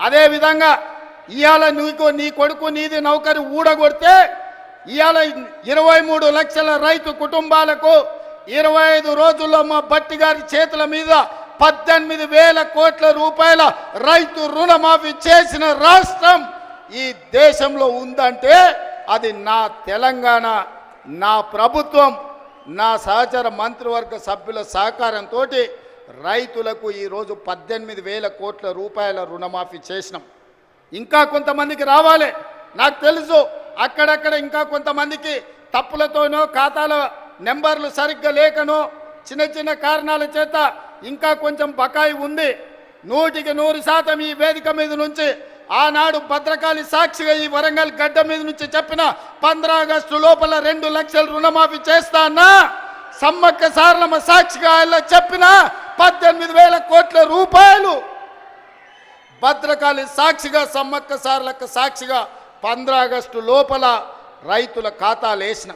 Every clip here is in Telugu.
అదేవిధంగా ఇవాళ నీకు నీ కొడుకు నీది నౌకరి ఊడగొడితే ఇవాళ ఇరవై మూడు లక్షల రైతు కుటుంబాలకు ఇరవై ఐదు రోజుల్లో మా భట్టి గారి చేతుల మీద పద్దెనిమిది వేల కోట్ల రూపాయల రైతు రుణమాఫీ చేసిన రాష్ట్రం ఈ దేశంలో ఉందంటే అది నా తెలంగాణ నా ప్రభుత్వం నా సహచర మంత్రివర్గ సభ్యుల సహకారంతో రైతులకు ఈరోజు పద్దెనిమిది వేల కోట్ల రూపాయల రుణమాఫీ చేసినాం. ఇంకా కొంతమందికి రావాలి. నాకు తెలుసు అక్కడక్కడ ఇంకా కొంతమందికి తప్పులతోనో ఖాతాల నెంబర్లు సరిగ్గా లేకనో చిన్న చిన్న కారణాల చేత ఇంకా కొంచెం బకాయి ఉంది. నూటికి నూరు శాతం ఈ వేదిక మీద నుంచి ఆనాడు భద్రకాళి సాక్షిగా ఈ వరంగల్ గడ్డ మీద నుంచి చెప్పిన పంద్రా ఆగస్టు లోపల రెండు లక్షల రుణమాఫీ చేస్తా అన్నా సమ్మక్క సారలమ్మ సాక్షిగా ఆయన చెప్పిన పద్దెనిమిది వేల కోట్ల రూపాయలు. భద్రకాళి సాక్షిగా సమ్మక్క సార్లక్క సాక్షిగా పంద్ర ఆగస్టు లోపల రైతుల ఖాతాలు వేసిన.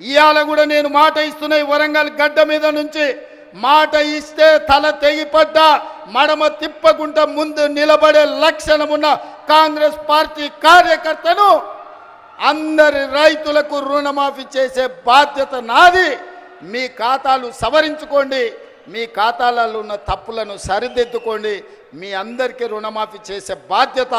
ఇవాళ కూడా నేను మాట ఇస్తున్నాయి వరంగల్ గడ్డ మీద నుంచి మాట ఇస్తే తల తెగిపడ్డా మడమ తిప్పకుండా ముందు నిలబడే లక్షణమున్న కాంగ్రెస్ పార్టీ కార్యకర్తను అందరి రైతులకు రుణమాఫీ చేసే బాధ్యత నాది. మీ ఖాతాలు సవరించుకోండి. మీ ఖాతాలలో ఉన్న తప్పులను సరిదిద్దుకోండి. మీ అందరికీ రుణమాఫీ చేసే బాధ్యత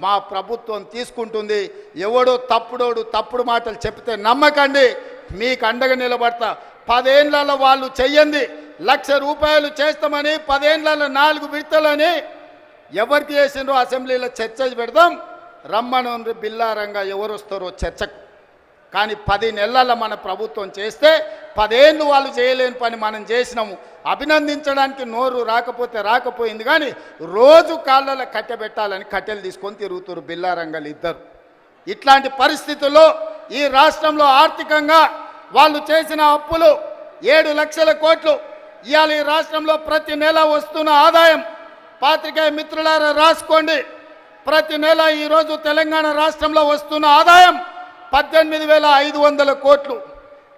మా ప్రభుత్వం తీసుకుంటుంది. ఎవడో తప్పుడోడు తప్పుడు మాటలు చెప్తే నమ్మకండి. మీకు అండగా నిలబడతా. పదేళ్ళలో వాళ్ళు చెయ్యండి. లక్ష రూపాయలు చేస్తామని పదేళ్ళలో నాలుగు విడతలని ఎవరికి చేసిండ్రో అసెంబ్లీలో చర్చ పెడదాం. రమ్మను బిల్లారంగా ఎవరు వస్తారో చర్చకు. కానీ పది నెలల మన ప్రభుత్వం చేస్తే పదేళ్ళు వాళ్ళు చేయలేని పని మనం చేసినాము. అభినందించడానికి నోరు రాకపోతే రాకపోయింది కానీ రోజు కాళ్ళలో కట్టెబెట్టాలని కట్టెలు తీసుకొని తిరుగుతారు బిల్లారంగలు ఇద్దరు. ఇట్లాంటి పరిస్థితుల్లో ఈ రాష్ట్రంలో ఆర్థికంగా వాళ్ళు చేసిన అప్పులు ఏడు లక్షల కోట్లు. ఇవాళ ఈ రాష్ట్రంలో ప్రతి నెల వస్తున్న ఆదాయం పాత్రికేయ మిత్రులారా రాసుకోండి. ప్రతి నెల ఈరోజు తెలంగాణ రాష్ట్రంలో వస్తున్న ఆదాయం పద్దెనిమిది వేల ఐదు వందల కోట్లు.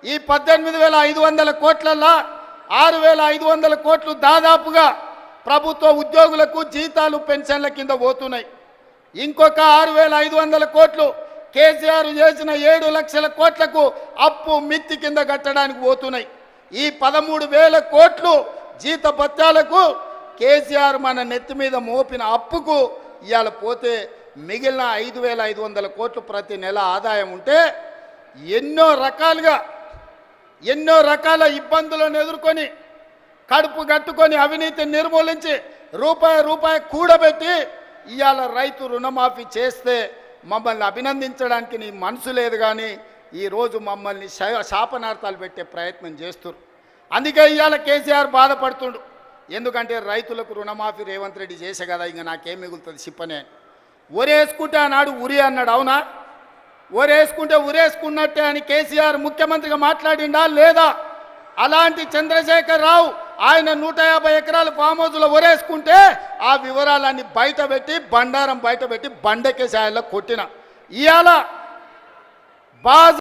ఈ పద్దెనిమిది వేల ఐదు వందల కోట్లల్లో ఆరు వేల ఐదు వందల కోట్లు దాదాపుగా ప్రభుత్వ ఉద్యోగులకు జీతాలు పెన్షన్ల కింద పోతున్నాయి. ఇంకొక ఆరు వేల ఐదు వందల కోట్లు కేసీఆర్ చేసిన ఏడు లక్షల కోట్లకు అప్పు మిత్తి కింద కట్టడానికి పోతున్నాయి. ఈ పదమూడు వేల కోట్లు జీత భత్యాలకు కేసీఆర్ మన నెత్తి మీద మోపిన అప్పుకు ఇవాళ పోతే మిగిలిన ఐదు వేల ఐదు వందల కోట్లు ప్రతి నెల ఆదాయం ఉంటే ఎన్నో రకాలుగా ఎన్నో రకాల ఇబ్బందులను ఎదుర్కొని కడుపు కట్టుకొని అవినీతి నిర్మూలించి రూపాయి రూపాయి కూడబెట్టి ఇవాళ రైతు రుణమాఫీ చేస్తే మమ్మల్ని అభినందించడానికి నీ మనసు లేదు కానీ ఈరోజు మమ్మల్ని శాపనార్థాలు పెట్టే ప్రయత్నం చేస్తురు అందుకే ఇవాళ కేసీఆర్ బాధపడుతుండు. ఎందుకంటే రైతులకు రుణమాఫీ రేవంత్ రెడ్డి చేసే కదా ఇంకా నాకేం మిగులుతుంది చెప్పనే ఒరేసుకుంటే ఆనాడు ఉరి అన్నాడు అవునా? ఊరేసుకుంటే ఉరేసుకున్నట్టే అని కేసీఆర్ ముఖ్యమంత్రిగా మాట్లాడిండా లేదా? అలాంటి చంద్రశేఖర్ రావు ఆయన నూట యాభై ఎకరాల ఫామ్ హౌస్లో ఒరేసుకుంటే ఆ వివరాలన్నీ బయట పెట్టి బండారం బయట పెట్టి బండకేసి ఆయనలో కొట్టిన. ఇవాళ బాజ్